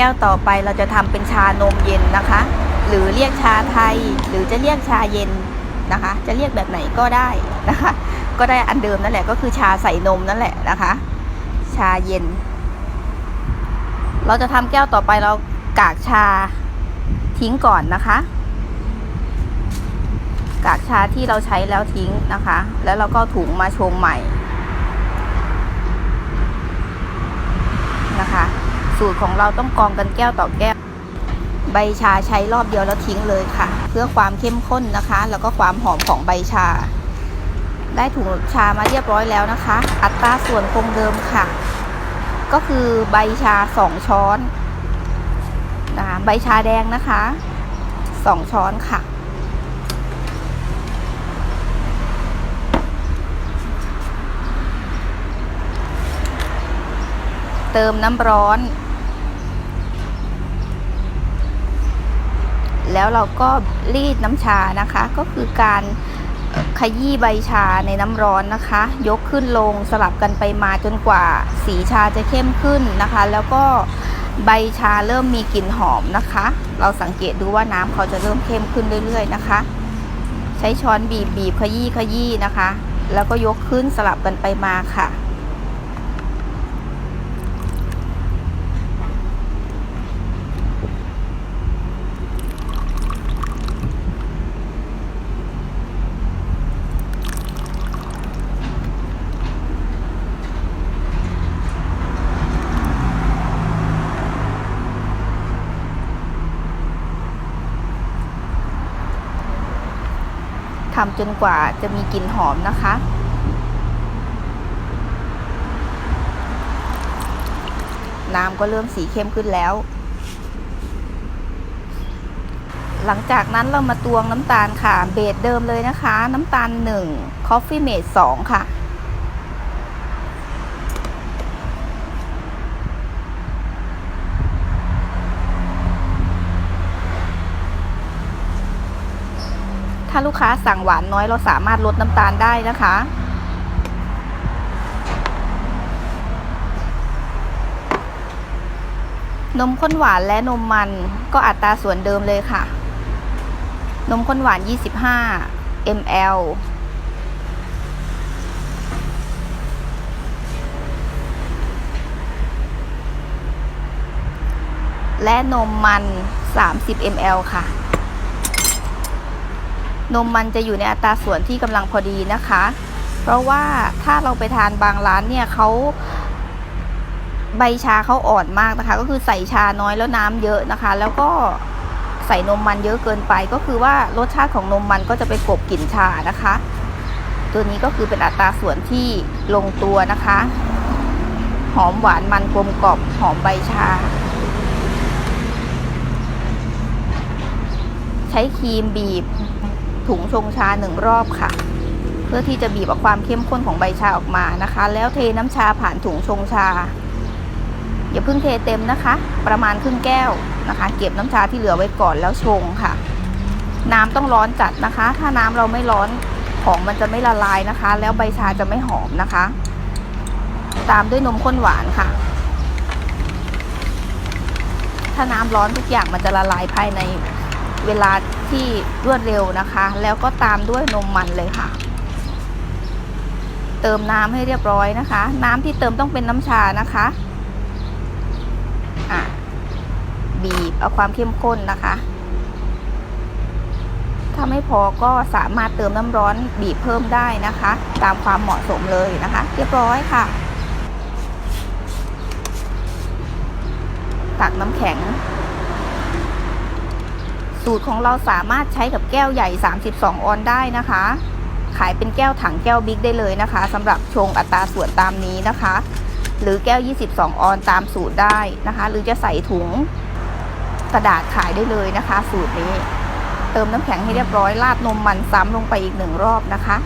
ก้วต่อไปเราจะทำเป็นชานมเย็นนะคะ หรือเรียกชาไทย หรือจะเรียกชาเย็นนะคะ จะเรียกแบบไหนก็ได้นะคะ ก็ได้อันเดิมนั่นแหละก็คือชาใส่นมนั่นแหละนะคะ ชาเย็น เราจะทำแก้วต่อไปเรากากชาทิ้งก่อนนะคะ กากชาที่เราใช้แล้วทิ้งนะคะ แล้วเราก็ถุงมาชงใหม่นะคะ สูตรของเราต้องกรองกันแก้วต่อแก้ว ใบชาใช้รอบเดียวแล้วทิ้งเลยค่ะ เพื่อความเข้มข้นนะคะ แล้วก็ความหอมของใบชา ได้ถุงชามาเรียบร้อยแล้วนะคะ อัตราส่วนคงเดิมค่ะ ก็คือใบชา 2 ช้อนนะคะใบชาแดงนะคะ 2 ช้อนค่ะเติมน้ำร้อน แล้วเราก็รีดน้ำชานะคะ ก็คือการขยี้ใบชาในน้ำร้อนนะคะ ยกขึ้นลงสลับกันไปมาจนกว่าสีชาจะเข้มขึ้นนะคะ แล้วก็ใบชาเริ่มมีกลิ่นหอมนะคะ เราสังเกตดูว่าน้ำเขาจะเริ่มเข้มขึ้นเรื่อยๆนะคะ ใช้ช้อนบีบบีบขยี้ขยี้นะคะ แล้วก็ยกขึ้นสลับกันไปมาค่ะ ทำจนกว่าจะมีกลิ่นหอมนะคะ น้ำก็เริ่มสีเข้มขึ้นแล้ว หลังจากนั้นเรามาตวงน้ำตาลค่ะ เบสเดิมเลยนะคะ น้ำตาล1 Coffee Mate 2ค่ะ ถ้าลูกค้าสั่งหวานน้อยเราสามารถลดน้ำตาลได้นะคะ นมข้นหวานและนมมันก็อัตราส่วนเดิมเลยค่ะ นมข้นหวาน 25 ml และนมมัน 30 ml ค่ะ นมมันจะอยู่ในอัตราส่วนที่กำลังพอดีนะคะ เพราะว่าถ้าเราไปทานบางร้านเนี่ยเขาใบชาเขาอ่อนมากนะคะ ก็คือใส่ชาน้อยแล้วน้ำเยอะนะคะ แล้วก็ใส่นมมันเยอะเกินไป ก็คือว่ารสชาติของนมมันก็จะไปกลบกลิ่นชานะคะ ตัวนี้ก็คือเป็นอัตราส่วนที่ลงตัวนะคะ หอมหวานมันกลมกล่อมหอมใบชา ใช้ครีมบีบ ถุงชงชาหนึ่งรอบค่ะ เพื่อที่จะบีบเอาความเข้มข้นของใบชาออกมานะคะ แล้วเทน้ำชาผ่านถุงชงชา อย่าเพิ่งเทเต็มนะคะ ประมาณครึ่งแก้วนะคะ เก็บน้ำชาที่เหลือไว้ก่อนแล้วชงค่ะ น้ำต้องร้อนจัดนะคะ ถ้าน้ำเราไม่ร้อนของมันจะไม่ละลายนะคะ แล้วใบชาจะไม่หอมนะคะ ตามด้วยนมข้นหวานค่ะ ถ้าน้ำร้อนทุกอย่างมันจะละลายภายใน เวลาที่รวดเร็วนะคะ แล้วก็ตามด้วยนมมันเลยค่ะ เติมน้ำให้เรียบร้อยนะคะ น้ำที่เติมต้องเป็นน้ำชานะคะอะบีบเอาความเข้มข้นนะคะ ถ้าไม่พอก็สามารถเติมน้ำร้อนบีบเพิ่มได้นะคะ ตามความเหมาะสมเลยนะคะ เรียบร้อยค่ะ ตักน้ำแข็ง สูตรของเราสามารถใช้กับแก้วใหญ่ 32 ออนได้นะคะ ขายเป็นแก้วถังแก้วบิ๊กได้เลยนะคะสำหรับชงอัตราส่วนตามนี้นะคะ หรือแก้ว 22 ออนตามสูตรได้นะคะ หรือจะใส่ถุงกระดาษขายได้เลยนะคะ สูตรนี้ เติมน้ำแข็งให้เรียบร้อยราดนมมันซ้ำลงไปอีกหนึ่งรอบนะคะ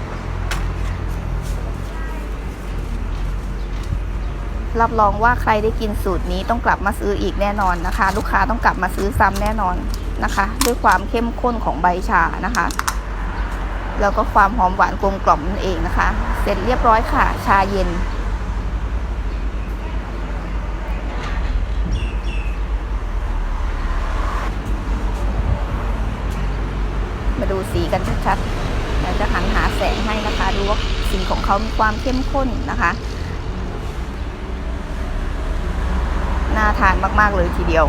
รับรองว่าใครได้กินสูตรนี้ต้องกลับมาซื้ออีกแน่นอนนะคะ ลูกค้าต้องกลับมาซื้อซ้ำแน่นอน นะคะ ด้วยความเข้มข้นของใบชานะคะ แล้วก็ความหอมหวานกลมกล่อมนั่นเองนะคะ เสร็จเรียบร้อยค่ะ ชาเย็น มาดูสีกันชัดๆเราจะหันหาแสงให้นะคะดูว่าสีของเขามีความเข้มข้นนะคะน่าทานมาก ๆ เลยทีเดียว